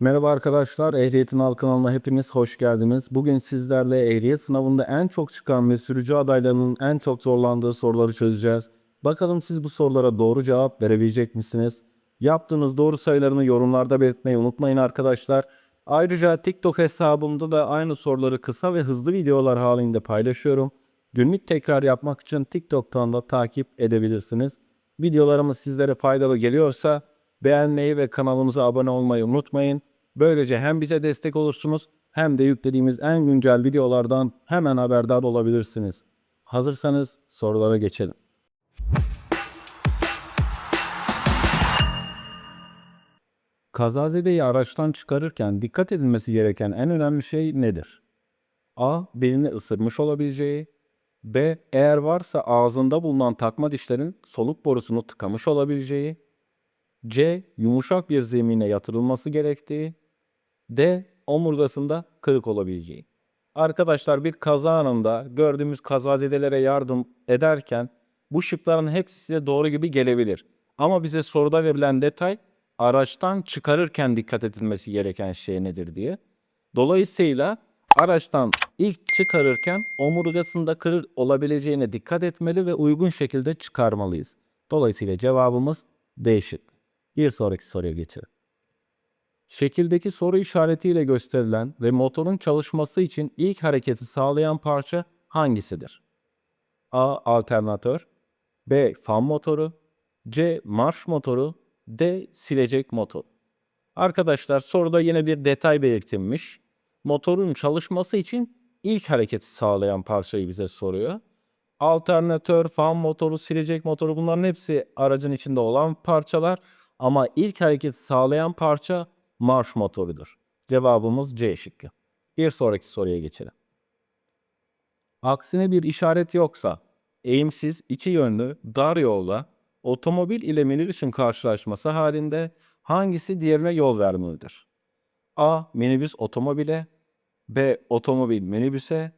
Merhaba arkadaşlar, Ehliyetin Al kanalına hepiniz hoş geldiniz. Bugün sizlerle ehliyet sınavında en çok çıkan ve sürücü adaylarının en çok zorlandığı soruları çözeceğiz. Bakalım siz bu sorulara doğru cevap verebilecek misiniz? Yaptığınız doğru sayılarını yorumlarda belirtmeyi unutmayın arkadaşlar. Ayrıca TikTok hesabımda da aynı soruları kısa ve hızlı videolar halinde paylaşıyorum. Günlük tekrar yapmak için TikTok'tan da takip edebilirsiniz. Videolarımız sizlere faydalı geliyorsa beğenmeyi ve kanalımıza abone olmayı unutmayın. Böylece hem bize destek olursunuz hem de yüklediğimiz en güncel videolardan hemen haberdar olabilirsiniz. Hazırsanız sorulara geçelim. Kazazedeyi araçtan çıkarırken dikkat edilmesi gereken en önemli şey nedir? A. Dilini ısırmış olabileceği. B. Eğer varsa ağzında bulunan takma dişlerin soluk borusunu tıkamış olabileceği. C. Yumuşak bir zemine yatırılması gerektiği. D. Omurgasında kırık olabileceği. Arkadaşlar bir kaza anında gördüğümüz kazazedelere yardım ederken bu şıkların hepsi size doğru gibi gelebilir. Ama bize soruda verilen detay araçtan çıkarırken dikkat edilmesi gereken şey nedir diye. Dolayısıyla araçtan ilk çıkarırken omurgasında kırık olabileceğine dikkat etmeli ve uygun şekilde çıkarmalıyız. Dolayısıyla cevabımız D şıkkı. Bir sonraki soruya geçelim. Şekildeki soru işaretiyle gösterilen ve motorun çalışması için ilk hareketi sağlayan parça hangisidir? A. Alternatör B. Fan motoru C. Marş motoru D. Silecek motor. Arkadaşlar soruda yine bir detay belirtilmiş. Motorun çalışması için ilk hareketi sağlayan parçayı bize soruyor. Alternatör, fan motoru, silecek motoru bunların hepsi aracın içinde olan parçalar. Ama ilk hareketi sağlayan parça marş motorudur. Cevabımız C şıkkı. Bir sonraki soruya geçelim. Aksine bir işaret yoksa, eğimsiz, iki yönlü, dar yolda otomobil ile minibüsün karşılaşması halinde hangisi diğerine yol vermelidir? A. Minibüs otomobile B. Otomobil minibüse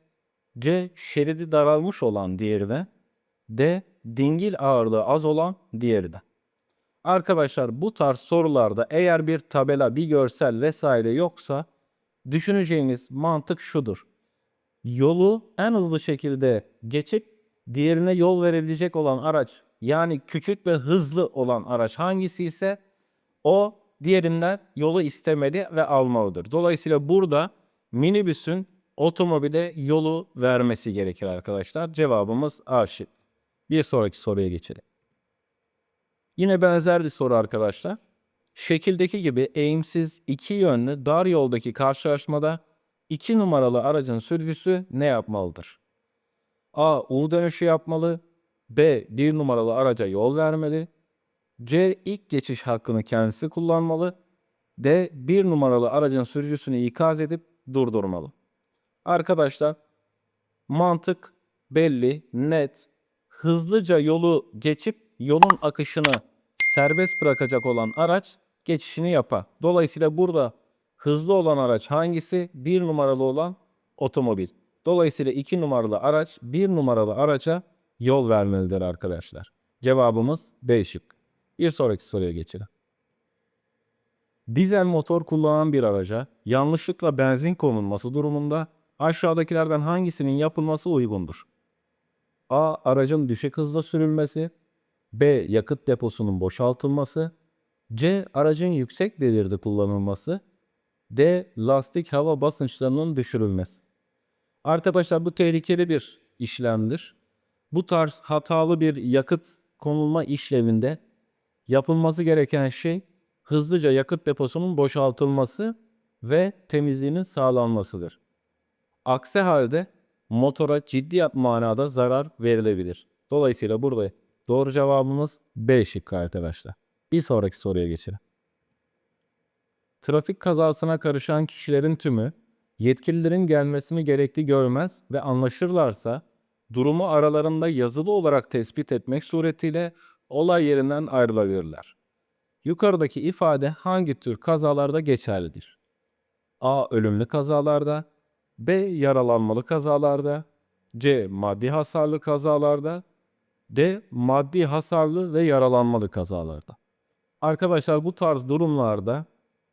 C. Şeridi daralmış olan diğerine D. Dingil ağırlığı az olan diğerine. Arkadaşlar bu tarz sorularda eğer bir tabela, bir görsel vesaire yoksa düşüneceğiniz mantık şudur. Yolu en hızlı şekilde geçip diğerine yol verebilecek olan araç yani küçük ve hızlı olan araç hangisi ise o diğerinden yolu istemeli ve almalıdır. Dolayısıyla burada minibüsün otomobile yolu vermesi gerekir arkadaşlar. Cevabımız A şık. Bir sonraki soruya geçelim. Yine benzer bir soru arkadaşlar. Şekildeki gibi eğimsiz iki yönlü dar yoldaki karşılaşmada iki numaralı aracın sürücüsü ne yapmalıdır? A. U dönüşü yapmalı. B. Bir numaralı araca yol vermeli. C. ilk geçiş hakkını kendisi kullanmalı. D. Bir numaralı aracın sürücüsünü ikaz edip durdurmalı. Arkadaşlar mantık belli, net. Hızlıca yolu geçip yolun akışını serbest bırakacak olan araç geçişini yapar. Dolayısıyla burada hızlı olan araç hangisi? Bir numaralı olan otomobil. Dolayısıyla iki numaralı araç bir numaralı araca yol vermelidir arkadaşlar. Cevabımız B şık. Bir sonraki soruya geçelim. Dizel motor kullanan bir araca yanlışlıkla benzin konulması durumunda aşağıdakilerden hangisinin yapılması uygundur? A. Aracın düşük hızla sürülmesi. B. Yakıt deposunun boşaltılması. C. Aracın yüksek devirde kullanılması. D. Lastik hava basınçlarının düşürülmesi. Arkadaşlar bu tehlikeli bir işlemdir. Bu tarz hatalı bir yakıt konulma işleminde yapılması gereken şey hızlıca yakıt deposunun boşaltılması ve temizliğinin sağlanmasıdır. Aksi halde motora ciddi manada zarar verilebilir. Dolayısıyla burada doğru cevabımız B şıkkı arkadaşlar. Bir sonraki soruya geçelim. Trafik kazasına karışan kişilerin tümü yetkililerin gelmesini gerekli görmez ve anlaşırlarsa durumu aralarında yazılı olarak tespit etmek suretiyle olay yerinden ayrılabilirler. Yukarıdaki ifade hangi tür kazalarda geçerlidir? A. Ölümlü kazalarda B. Yaralanmalı kazalarda C. Maddi hasarlı kazalarda D. Maddi hasarlı ve yaralanmalı kazalarda. Arkadaşlar bu tarz durumlarda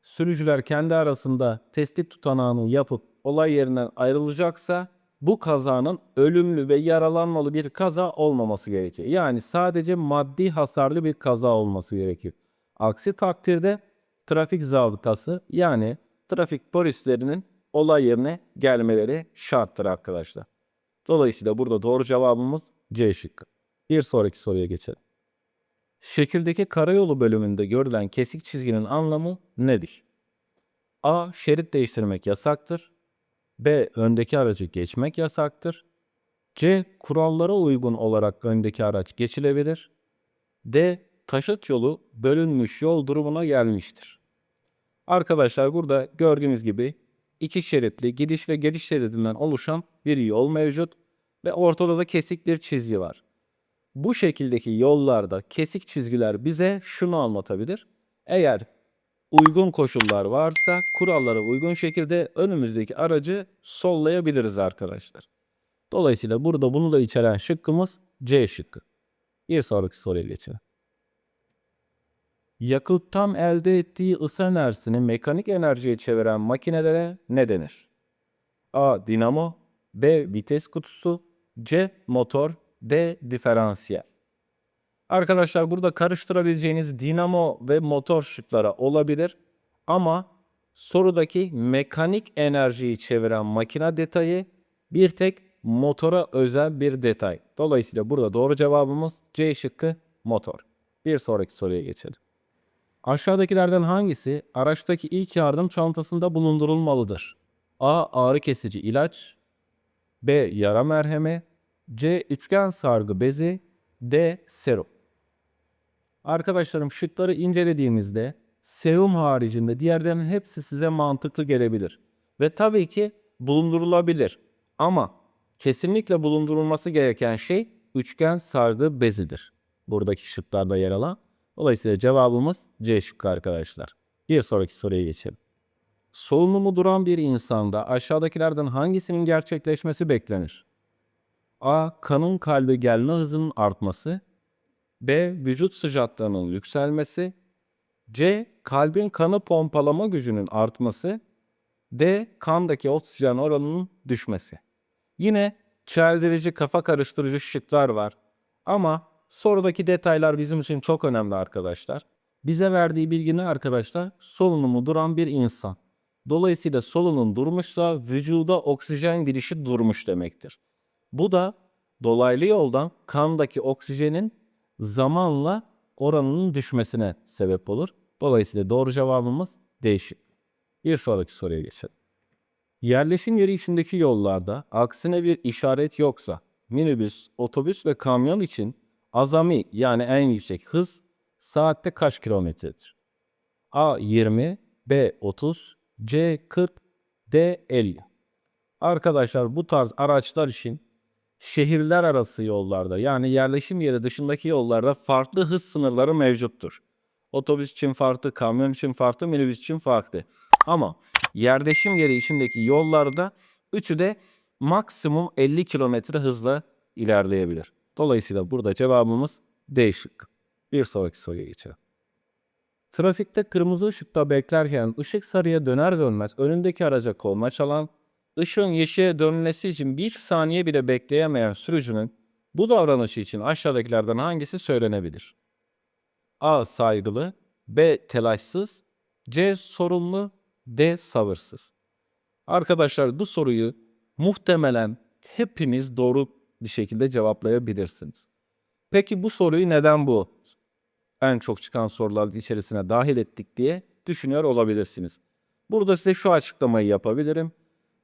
sürücüler kendi arasında tespit tutanağını yapıp olay yerinden ayrılacaksa bu kazanın ölümlü ve yaralanmalı bir kaza olmaması gerekir. Yani sadece maddi hasarlı bir kaza olması gerekir. Aksi takdirde trafik zabıtası yani trafik polislerinin olay yerine gelmeleri şarttır arkadaşlar. Dolayısıyla burada doğru cevabımız C şıkkı. Bir sonraki soruya geçelim. Şekildeki karayolu bölümünde görülen kesik çizginin anlamı nedir? A. Şerit değiştirmek yasaktır. B. Öndeki aracı geçmek yasaktır. C. Kurallara uygun olarak öndeki araç geçilebilir. D. Taşıt yolu bölünmüş yol durumuna gelmiştir. Arkadaşlar burada gördüğünüz gibi iki şeritli gidiş ve geliş şeridinden oluşan bir yol mevcut ve ortada da kesik bir çizgi var. Bu şekildeki yollarda kesik çizgiler bize şunu anlatabilir. Eğer uygun koşullar varsa kurallara uygun şekilde önümüzdeki aracı sollayabiliriz arkadaşlar. Dolayısıyla burada bunu da içeren şıkkımız C şıkkı. Bir sonraki soruya geçelim. Yakıttan elde ettiği ısı enerjisini mekanik enerjiye çeviren makinelere ne denir? A. Dinamo B. Vites kutusu C. Motor D. Diferansiyel Arkadaşlar burada karıştırabileceğiniz dinamo ve motor şıklara olabilir ama sorudaki mekanik enerjiyi çeviren makine detayı bir tek motora özel bir detay. Dolayısıyla burada doğru cevabımız C şıkkı motor. Bir sonraki soruya geçelim. Aşağıdakilerden hangisi araçtaki ilk yardım çantasında bulundurulmalıdır? A. Ağrı kesici ilaç B. Yara merhemi C. Üçgen sargı bezi D. Serum Arkadaşlarım şıkları incelediğimizde serum haricinde diğerlerinin hepsi size mantıklı gelebilir. Ve tabii ki bulundurulabilir. Ama kesinlikle bulundurulması gereken şey üçgen sargı bezidir. Buradaki şıklarda yer alan. Dolayısıyla cevabımız C şıkkı arkadaşlar. Bir sonraki soruya geçelim. Solunumu duran bir insanda aşağıdakilerden hangisinin gerçekleşmesi beklenir? A. Kanın kalbe gelme hızının artması. B. Vücut sıcaklığının yükselmesi. C. Kalbin kanı pompalama gücünün artması. D. Kandaki oksijen oranının düşmesi. Yine çeldirici, kafa karıştırıcı şıklar var. Ama sorudaki detaylar bizim için çok önemli arkadaşlar. Bize verdiği bilgi ne arkadaşlar? Solunumu duran bir insan. Dolayısıyla solunum durmuşsa vücuda oksijen girişi durmuş demektir. Bu da dolaylı yoldan kandaki oksijenin zamanla oranının düşmesine sebep olur. Dolayısıyla doğru cevabımız değişik. Bir sonraki soruya geçelim. Yerleşim yeri içindeki yollarda aksine bir işaret yoksa minibüs, otobüs ve kamyon için azami yani en yüksek hız saatte kaç kilometredir? A 20, B 30, C 40, D 50. Arkadaşlar bu tarz araçlar için şehirler arası yollarda yani yerleşim yeri dışındaki yollarda farklı hız sınırları mevcuttur. Otobüs için farklı, kamyon için farklı, minibüs için farklı. Ama yerleşim yeri içindeki yollarda üçü de maksimum 50 kilometre hızla ilerleyebilir. Dolayısıyla burada cevabımız D şıkkı. Bir sonraki soruya geçelim. Trafikte kırmızı ışıkta beklerken ışık sarıya döner dönmez önündeki araca koluna çalan, ışığın yeşile dönmesi için bir saniye bile bekleyemeyen sürücünün bu davranışı için aşağıdakilerden hangisi söylenebilir? A. Saygılı B. Telaşsız C. Sorumlu D. Sabırsız Arkadaşlar bu soruyu muhtemelen hepiniz doğru bir şekilde cevaplayabilirsiniz. Peki bu soruyu neden bu en çok çıkan sorular içerisine dahil ettik diye düşünüyor olabilirsiniz. Burada size şu açıklamayı yapabilirim.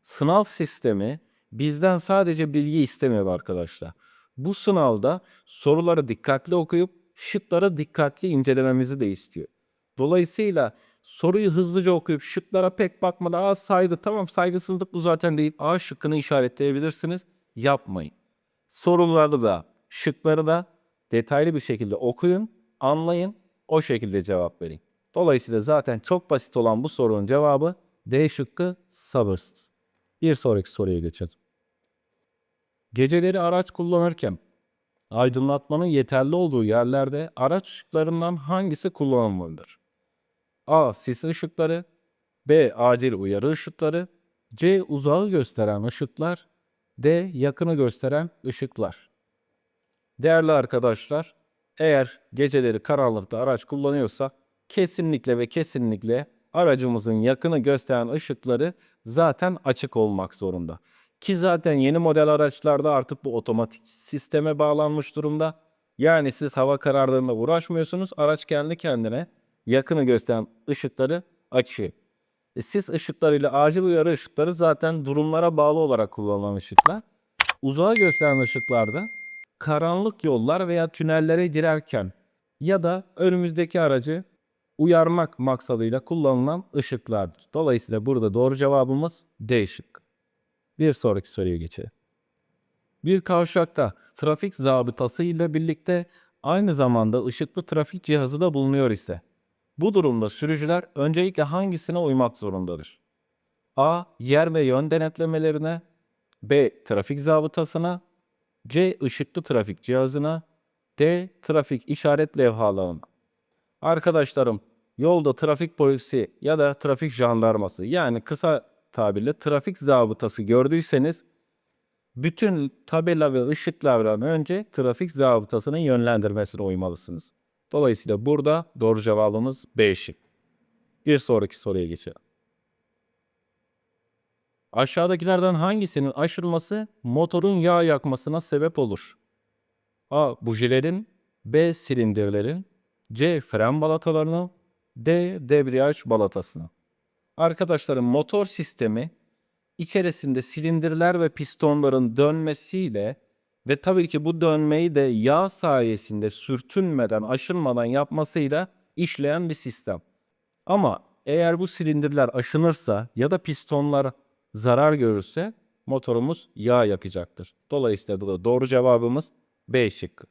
Sınav sistemi bizden sadece bilgi istemiyor arkadaşlar. Bu sınavda soruları dikkatli okuyup şıkları dikkatli incelememizi de istiyor. Dolayısıyla soruyu hızlıca okuyup şıklara pek bakmadan aa saydı tamam saygısızlık bu zaten deyip A şıkkını işaretleyebilirsiniz. Yapmayın. Soruları da şıkları da detaylı bir şekilde okuyun, anlayın, o şekilde cevap verin. Dolayısıyla zaten çok basit olan bu sorunun cevabı D şıkkı sabırsız. Bir sonraki soruya geçelim. Geceleri araç kullanırken aydınlatmanın yeterli olduğu yerlerde araç ışıklarından hangisi kullanılmalıdır? A. Sis ışıkları B. Acil uyarı ışıkları C. Uzağı gösteren ışıklar D. Yakını gösteren ışıklar. Değerli arkadaşlar, eğer geceleri karanlıkta araç kullanıyorsa kesinlikle ve kesinlikle aracımızın yakını gösteren ışıkları zaten açık olmak zorunda. Ki zaten yeni model araçlarda artık bu otomatik sisteme bağlanmış durumda. Yani siz hava karardığında uğraşmıyorsunuz. Araç kendi kendine yakını gösteren ışıkları açıyor. E siz ışıklarıyla acil uyarı ışıkları zaten durumlara bağlı olarak kullanılan ışıklar. Uzağa gösteren ışıklarda karanlık yollar veya tünellere girerken ya da önümüzdeki aracı uyarmak maksadıyla kullanılan ışıklardır. Dolayısıyla burada doğru cevabımız D şıkkı. Bir sonraki soruya geçelim. Bir kavşakta trafik zabıtası ile birlikte aynı zamanda ışıklı trafik cihazı da bulunuyor ise bu durumda sürücüler öncelikle hangisine uymak zorundadır? A. Yer ve yön denetlemelerine B. Trafik zabıtasına C. ışıklı trafik cihazına D. Trafik işaret levhalarına. Arkadaşlarım yolda trafik polisi ya da trafik jandarması yani kısa tabirle trafik zabıtası gördüyseniz bütün tabela ve ışıklardan önce trafik zabıtasının yönlendirmesine uymalısınız. Dolayısıyla burada doğru cevabımız B şık. Bir sonraki soruya geçelim. Aşağıdakilerden hangisinin aşırması motorun yağ yakmasına sebep olur? A. Bujilerin B. Silindirlerin C. Fren balatalarını D. Debriyaj balatasını. Arkadaşlarım motor sistemi içerisinde silindirler ve pistonların dönmesiyle ve tabii ki bu dönmeyi de yağ sayesinde sürtünmeden, aşınmadan yapmasıyla işleyen bir sistem. Ama eğer bu silindirler aşınırsa ya da pistonlar zarar görürse motorumuz yağ yakacaktır. Dolayısıyla da doğru cevabımız B şıkkı.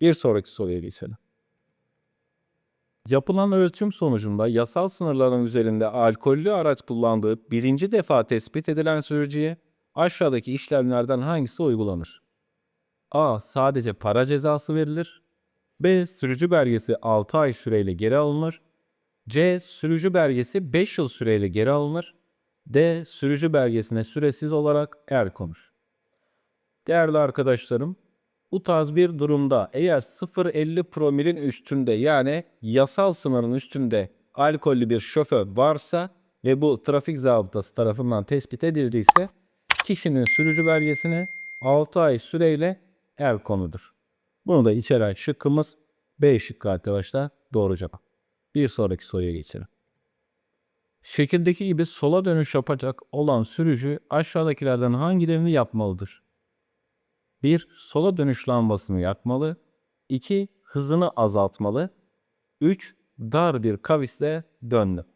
Bir sonraki soruya geçelim. Yapılan ölçüm sonucunda yasal sınırların üzerinde alkollü araç kullandığı birinci defa tespit edilen sürücüye aşağıdaki işlemlerden hangisi uygulanır? A. Sadece para cezası verilir. B. Sürücü belgesi 6 ay süreyle geri alınır. C. Sürücü belgesi 5 yıl süreyle geri alınır. D. Sürücü belgesine süresiz olarak el konur. Değerli arkadaşlarım, bu tarz bir durumda eğer 0.50 promilin üstünde yani yasal sınırın üstünde alkollü bir şoför varsa ve bu trafik zabıtası tarafından tespit edildiyse kişinin sürücü belgesine 6 ay süreyle el konudur. Bunu da içeren şıkkımız B şıkkı arkadaşlar doğru cevap. Bir sonraki soruya geçelim. Şekildeki gibi sola dönüş yapacak olan sürücü aşağıdakilerden hangilerini yapmalıdır? 1. Sola dönüş lambasını yakmalı. 2. Hızını azaltmalı. 3. Dar bir kavisle döndü.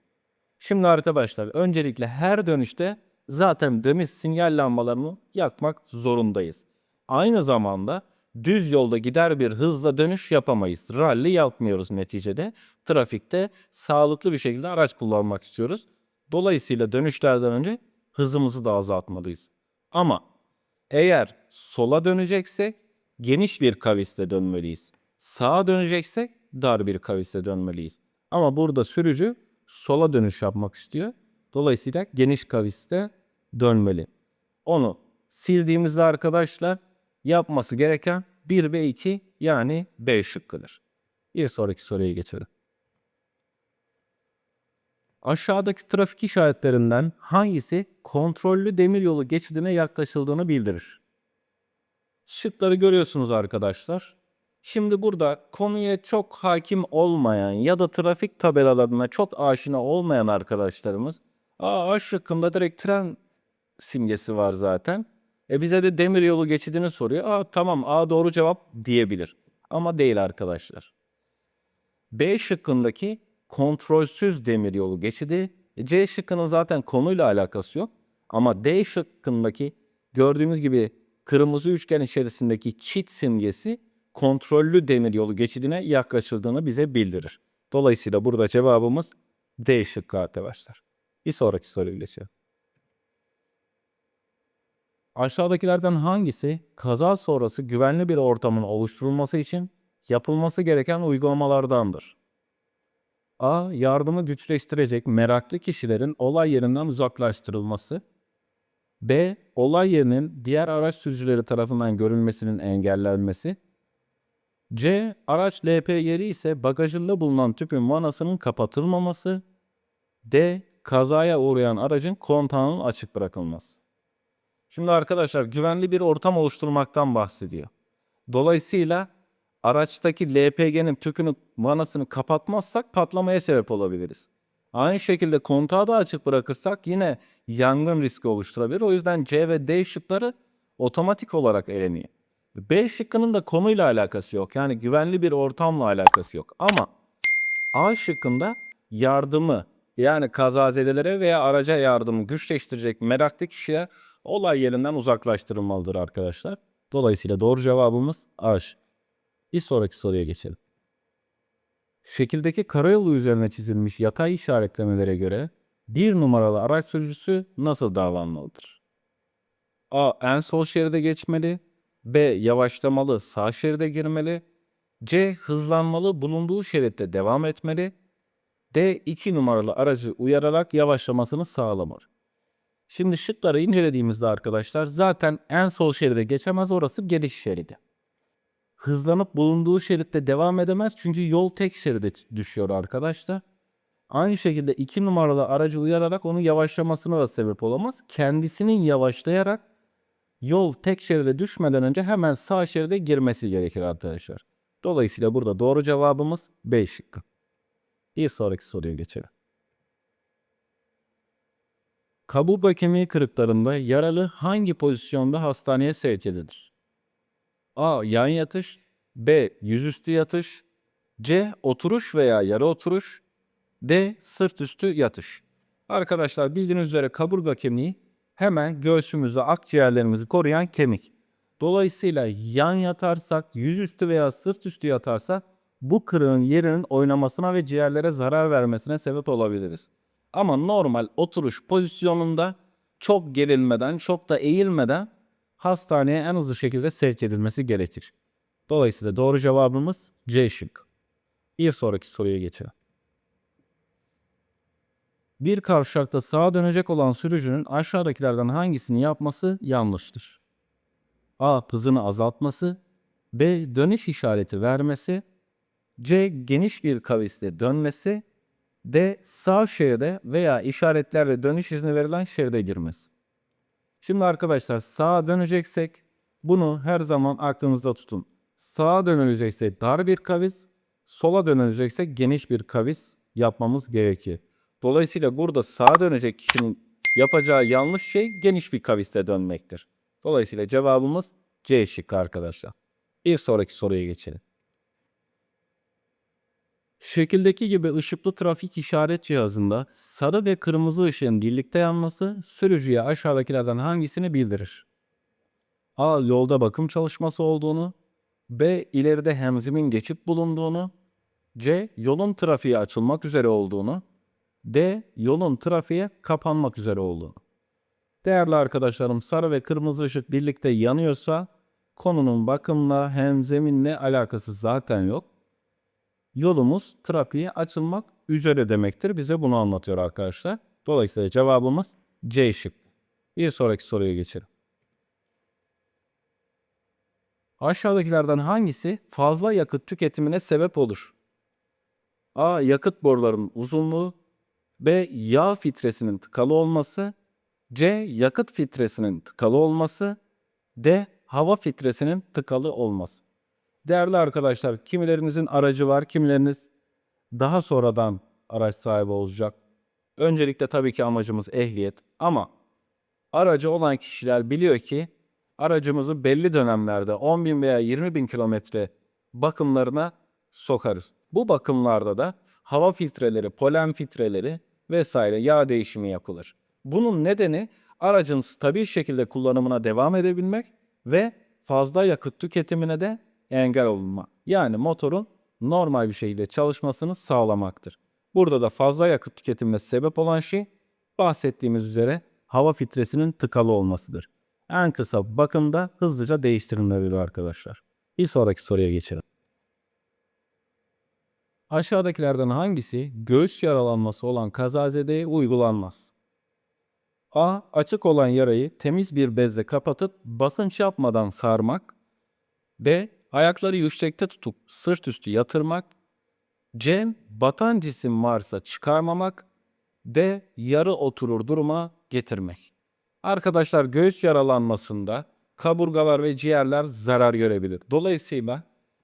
Şimdi arkadaşlar öncelikle her dönüşte zaten dönüş sinyal lambalarını yakmak zorundayız. Aynı zamanda düz yolda gider bir hızla dönüş yapamayız. Rally yapmıyoruz neticede. Trafikte sağlıklı bir şekilde araç kullanmak istiyoruz. Dolayısıyla dönüşlerden önce hızımızı da azaltmalıyız. Ama eğer sola döneceksek geniş bir kavisle dönmeliyiz. Sağa döneceksek dar bir kavisle dönmeliyiz. Ama burada sürücü sola dönüş yapmak istiyor. Dolayısıyla geniş kaviste dönmeli. Onu sildiğimizde arkadaşlar yapması gereken 1 ve 2 yani B şıkkıdır. Bir sonraki soruya geçelim. Aşağıdaki trafik işaretlerinden hangisi kontrollü demiryolu geçidine yaklaşıldığını bildirir? Şıkları görüyorsunuz arkadaşlar. Şimdi burada konuya çok hakim olmayan ya da trafik tabelalarına çok aşina olmayan arkadaşlarımız Aa A şıkkında direkt tren simgesi var zaten. E bize de demiryolu geçidini soruyor. Aa tamam A doğru cevap diyebilir. Ama değil arkadaşlar. B şıkkındaki kontrolsüz demiryolu geçidi. E, C şıkkının zaten konuyla alakası yok. Ama D şıkkındaki gördüğümüz gibi kırmızı üçgen içerisindeki çit simgesi kontrollü demiryolu geçidine yaklaşıldığını bize bildirir. Dolayısıyla burada cevabımız D şıkkı arkadaşlar. Bir sonraki soruya geçelim. Aşağıdakilerden hangisi kaza sonrası güvenli bir ortamın oluşturulması için yapılması gereken uygulamalardandır? A. Yardımı güçleştirecek meraklı kişilerin olay yerinden uzaklaştırılması. B. Olay yerinin diğer araç sürücüleri tarafından görülmesinin engellenmesi. C. Araç LP yeri ise bagajında bulunan tüpün vanasının kapatılmaması. D. Kazaya uğrayan aracın kontağının açık bırakılması. Şimdi arkadaşlar güvenli bir ortam oluşturmaktan bahsediyor. Dolayısıyla araçtaki LPG'nin tüpünü vanasını kapatmazsak patlamaya sebep olabiliriz. Aynı şekilde kontağı da açık bırakırsak yine yangın riski oluşturabilir. O yüzden C ve D şıkları otomatik olarak eleniyor. B şıkkının da konuyla alakası yok. Yani güvenli bir ortamla alakası yok. Ama A şıkkında yardımı yani kazazedelere veya araca yardımı güçleştirecek meraklı kişiye olay yerinden uzaklaştırılmalıdır arkadaşlar. Dolayısıyla doğru cevabımız A şıkkı. Bir sonraki soruya geçelim. Şekildeki karayolu üzerine çizilmiş yatay işaretlemelere göre bir numaralı araç sürücüsü nasıl davranmalıdır? A. En sol şeride geçmeli. B. Yavaşlamalı sağ şeride girmeli. C. Hızlanmalı bulunduğu şeritte devam etmeli. D. 2 numaralı aracı uyararak yavaşlamasını sağlamalı. Şimdi şıkları incelediğimizde arkadaşlar zaten en sol şeride geçemez orası geliş şeridi hızlanıp bulunduğu şeritte devam edemez çünkü yol tek şeride düşüyor arkadaşlar. Aynı şekilde iki numaralı aracı uyararak onu yavaşlamasına da sebep olamaz. Kendisinin yavaşlayarak yol tek şeride düşmeden önce hemen sağ şeride girmesi gerekir arkadaşlar. Dolayısıyla burada doğru cevabımız B şıkkı. Bir sonraki soruya geçelim. Kaburga kemiği kırıklarında yaralı hangi pozisyonda hastaneye sevk edilir? A. Yan yatış. B. Yüzüstü yatış. C. Oturuş veya yarı oturuş. D. Sırt üstü yatış. Arkadaşlar bildiğiniz üzere kaburga kemiği hemen göğsümüzü, akciğerlerimizi koruyan kemik. Dolayısıyla yan yatarsak, yüzüstü veya sırt üstü yatarsak bu kırığın yerinin oynamasına ve ciğerlere zarar vermesine sebep olabiliriz. Ama normal oturuş pozisyonunda çok gerilmeden, çok da eğilmeden hastaneye en hızlı şekilde sevk edilmesi gerekir. Dolayısıyla doğru cevabımız C şık. Bir sonraki soruya geçelim. Bir kavşakta sağa dönecek olan sürücünün aşağıdakilerden hangisini yapması yanlıştır? A. Hızını azaltması. B. Dönüş işareti vermesi. C. Geniş bir kavisle dönmesi. D. Sağ şeride veya işaretlerle dönüş izni verilen şeride girmesi. Şimdi arkadaşlar sağa döneceksek bunu her zaman aklınızda tutun. Sağa dönülecekse dar bir kavis, sola dönülecekse geniş bir kavis yapmamız gerekir. Dolayısıyla burada sağa dönecek kişinin yapacağı yanlış şey geniş bir kaviste dönmektir. Dolayısıyla cevabımız C şıkkı arkadaşlar. Bir sonraki soruya geçelim. Şekildeki gibi ışıklı trafik işaret cihazında sarı ve kırmızı ışığın birlikte yanması sürücüye aşağıdakilerden hangisini bildirir? A. Yolda bakım çalışması olduğunu. B. ileride hemzimin geçip bulunduğunu. C. Yolun trafiğe açılmak üzere olduğunu. D. Yolun trafiğe kapanmak üzere olduğunu. Değerli arkadaşlarım sarı ve kırmızı ışık birlikte yanıyorsa konunun bakımla hem zeminle alakası zaten yok yolumuz trafiğe açılmak üzere demektir. Bize bunu anlatıyor arkadaşlar. Dolayısıyla cevabımız C şık. Bir sonraki soruya geçelim. Aşağıdakilerden hangisi fazla yakıt tüketimine sebep olur? A. Yakıt borularının uzunluğu. B. Yağ filtresinin tıkalı olması. C. Yakıt filtresinin tıkalı olması. D. Hava filtresinin tıkalı olması. Değerli arkadaşlar, kimilerinizin aracı var, kimileriniz daha sonradan araç sahibi olacak. Öncelikle tabii ki amacımız ehliyet ama aracı olan kişiler biliyor ki aracımızı belli dönemlerde 10 bin veya 20 bin kilometre bakımlarına sokarız. Bu bakımlarda da hava filtreleri, polen filtreleri vesaire yağ değişimi yapılır. Bunun nedeni aracın stabil şekilde kullanımına devam edebilmek ve fazla yakıt tüketimine de engel olunma. Yani motorun normal bir şekilde çalışmasını sağlamaktır. Burada da fazla yakıt tüketimine sebep olan şey bahsettiğimiz üzere hava filtresinin tıkalı olmasıdır. En kısa bakımda hızlıca değiştirilmelidir arkadaşlar. Bir sonraki soruya geçelim. Aşağıdakilerden hangisi göğüs yaralanması olan kazazedeye uygulanmaz? A. Açık olan yarayı temiz bir bezle kapatıp basınç yapmadan sarmak. B. Ayakları yüksekte tutup sırt üstü yatırmak. C. Batan cisim varsa çıkarmamak. D. Yarı oturur duruma getirmek. Arkadaşlar göğüs yaralanmasında kaburgalar ve ciğerler zarar görebilir. Dolayısıyla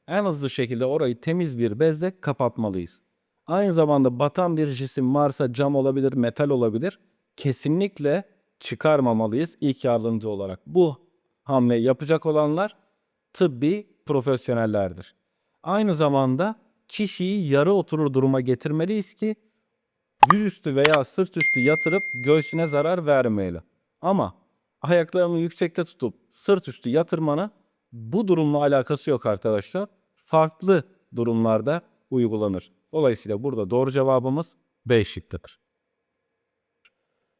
en hızlı şekilde orayı temiz bir bezle kapatmalıyız. Aynı zamanda batan bir cisim varsa cam olabilir, metal olabilir. Kesinlikle çıkarmamalıyız ilk yardımcı olarak. Bu hamleyi yapacak olanlar tıbbi profesyonellerdir. Aynı zamanda kişiyi yarı oturur duruma getirmeliyiz ki yüzüstü veya sırt üstü yatırıp göğsüne zarar vermeyelim. Ama ayaklarını yüksekte tutup sırt üstü yatırmanın bu durumla alakası yok arkadaşlar. Farklı durumlarda uygulanır. Dolayısıyla burada doğru cevabımız B şıkkıdır.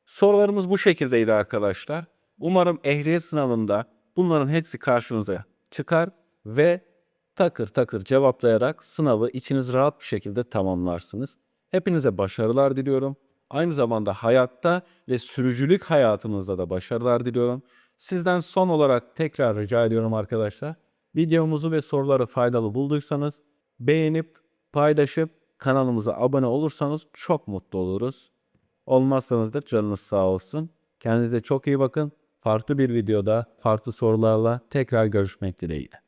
Sorularımız bu şekildeydi arkadaşlar. Umarım ehliyet sınavında bunların hepsi karşınıza çıkar ve takır takır cevaplayarak sınavı içiniz rahat bir şekilde tamamlarsınız. Hepinize başarılar diliyorum. Aynı zamanda hayatta ve sürücülük hayatınızda da başarılar diliyorum. Sizden son olarak tekrar rica ediyorum arkadaşlar. Videomuzu ve soruları faydalı bulduysanız beğenip paylaşıp kanalımıza abone olursanız çok mutlu oluruz. Olmazsanız da canınız sağ olsun. Kendinize çok iyi bakın. Farklı bir videoda farklı sorularla tekrar görüşmek dileğiyle.